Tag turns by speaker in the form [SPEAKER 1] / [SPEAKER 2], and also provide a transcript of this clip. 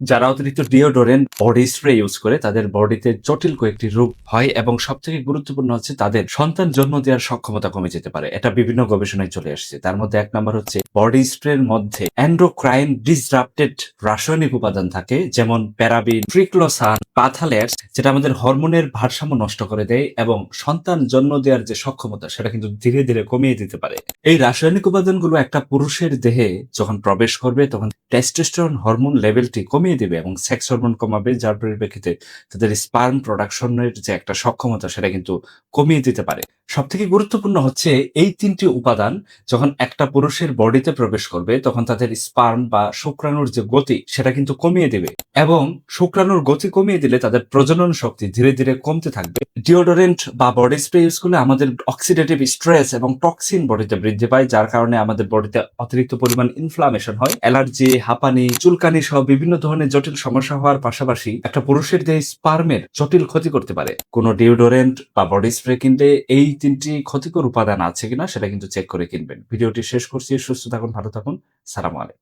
[SPEAKER 1] যারা অতিরিক্ত deodorant body spray use করে, তাদের বডিতে জটিল কয়েকটি রোগ হয় এবং সব থেকে গুরুত্বপূর্ণ হচ্ছে তাদের সন্তান জন্ম দেওয়ার সক্ষমতা কমে যেতে পারে। এটা বিভিন্ন গবেষণায় চলে আসছে তার মধ্যে এক নম্বর হচ্ছে বডি স্প্রের মধ্যে অ্যান্ড্রোক্রাইন ডিসরাপ্টেড রাসায়নিক উপাদান থাকে, যেমন প্যারাবিন ট্রিক্লোসান পাথালেটস যেটা আমাদের হরমোনের ভারসাম্য নষ্ট করে দেয় এবং সন্তান জন্ম দেওয়ার যে সক্ষমতা, সেটা কিন্তু ধীরে ধীরে কমিয়ে দিতে পারে। এই রাসায়নিক উপাদানগুলো একটা পুরুষের দেহে যখন প্রবেশ করবে, তখন টেস্টোস্টেরন হরমোন লেভেলটি কমিয়ে দেবে এবং সেক্স হরমোন কমাবে, যার পরিপ্রেক্ষিতে তাদের স্পার্ম প্রোডাকশনের যে একটা সক্ষমতা, সেটা কিন্তু কমিয়ে দিতে পারে। সব থেকে গুরুত্বপূর্ণ হচ্ছে এই তিনটি উপাদান যখন একটা পুরুষের বডিতে প্রবেশ করবে, তখন তাদের স্পার্ম বা শুক্রাণুর যে গতি, সেটা কিন্তু কমিয়ে দেবে এবং শুক্রাণুর গতি কমিয়ে দিলে তাদের প্রজনন শক্তি ধীরে ধীরে কমতে থাকবে। ডিওডোরেন্ট বা বডি স্প্রে ইউজ করলে আমাদের অক্সিডেটিভ স্ট্রেস এবং টক্সিন বডিতে বৃদ্ধি পায়, যার কারণে আমাদের বডিতে অতিরিক্ত পরিমাণ ইনফ্লামেশন হয়। অ্যালার্জি, হাঁপানি, চুলকানি সহ বিভিন্ন ধরনের জটিল সমস্যা হওয়ার পাশাপাশি একটা পুরুষের দেহে স্পার্মের জটিল ক্ষতি করতে পারে। কোনো ডিওডোরেন্ট বা বডি স্প্রে কিনলে এই তিনটি ক্ষতিকর উপাদান আছে কিনা সেটা কিন্তু চেক করে কিনবেন। ভিডিওটি শেষ করছি, সুস্থ থাকুন, ভালো থাকুন, সালাম আলাইকুম।